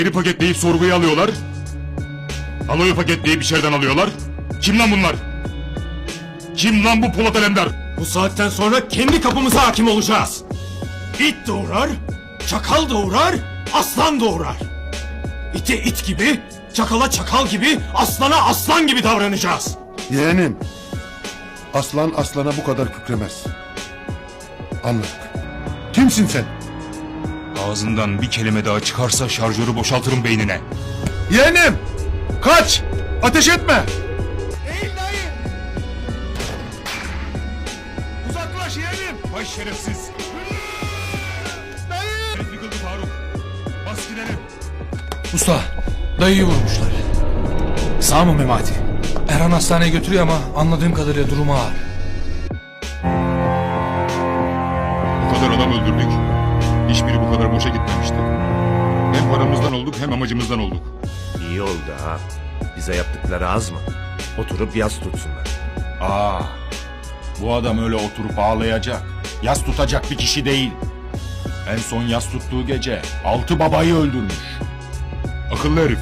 Beni paketleyip sorguya alıyorlar. Aloyu paketleyip içeriden alıyorlar. Kim lan bunlar? Kim lan bu Polat Alemdar? Bu saatten sonra kendi kapımıza hakim olacağız. İt doğurar, çakal doğurar, aslan doğurar. İte it gibi, çakala çakal gibi, aslana aslan gibi davranacağız. Yeğenim. Aslan aslana bu kadar kükremez. Anladık. Kimsin sen? Ağzından bir kelime daha çıkarsa şarjörü boşaltırım beynine. Yeğenim! Kaç! Ateş etme! Eğil dayı! Uzaklaş yeğenim! Vay şerefsiz! Dayı! Herif yıkıldı Faruk. Bas gidelim. Usta, dayıyı vurmuşlar. Sağ mı Memati? Erhan hastaneye götürüyor ama anladığım kadarıyla durumu ağır. Bu kadar adam öldürdük. Hiçbiri bu kadar boşa gitmemişti. Hem paramızdan olduk hem amacımızdan olduk. İyi oldu ha. Bize yaptıkları az mı? Oturup yas tutsunlar. Aa, bu adam öyle oturup ağlayacak. Yas tutacak bir kişi değil. En son yas tuttuğu gece altı babayı öldürmüş. Akıllı herif.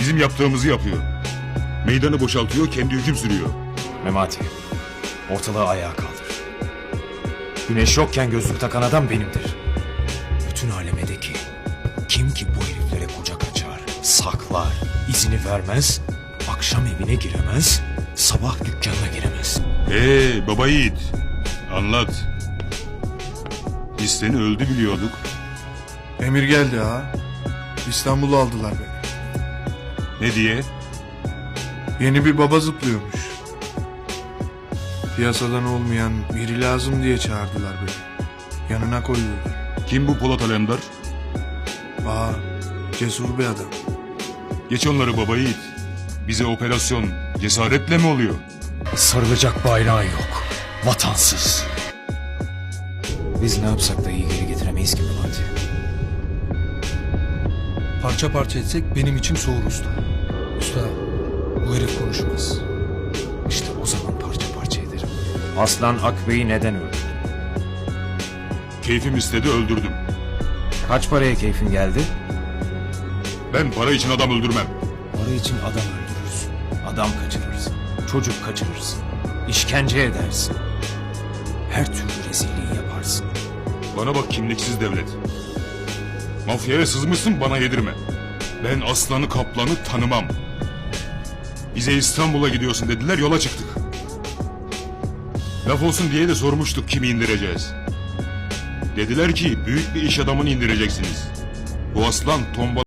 Bizim yaptığımızı yapıyor. Meydanı boşaltıyor, kendi hüküm sürüyor. Memati, ortalığı ayağa kaldır. Güneş yokken gözlük takan adam benimdir. Saklar, izini vermez, akşam evine giremez, sabah dükkanına giremez. Ee baba yiğit. Anlat. Biz seni öldü biliyorduk. Emir geldi ha. İstanbul'u aldılar beni. Ne diye? Yeni bir baba zıplıyormuş. Piyasadan olmayan biri lazım diye çağırdılar beni. Yanına koydular. Kim bu Polat Alemdar? Aa, cesur bir adam. Geç onları baba yiğit. Bize operasyon cesaretle mi oluyor? Sarılacak bayrağı yok. Vatansız. Biz ne yapsak da iyi geri getiremeyiz ki Memati. Parça parça etsek benim içim soğur usta. Usta, bu herif konuşmaz. İşte o zaman parça parça ederim. Aslan Akbey'i neden öldürdü? Keyfim istedi öldürdüm. Kaç paraya keyfin geldi? Ben para için adam öldürmem. Para için adam öldürürsün. Adam kaçırırsın. Çocuk kaçırırsın. işkence edersin. Her türlü rezilliği yaparsın. Bana bak kimliksiz devlet. Mafyaya sızmışsın bana yedirme. Ben aslanı kaplanı tanımam. Bize İstanbul'a gidiyorsun dediler yola çıktık. Laf olsun diye de sormuştuk kimi indireceğiz. Dediler ki büyük bir iş adamını indireceksiniz. Bu aslan tomba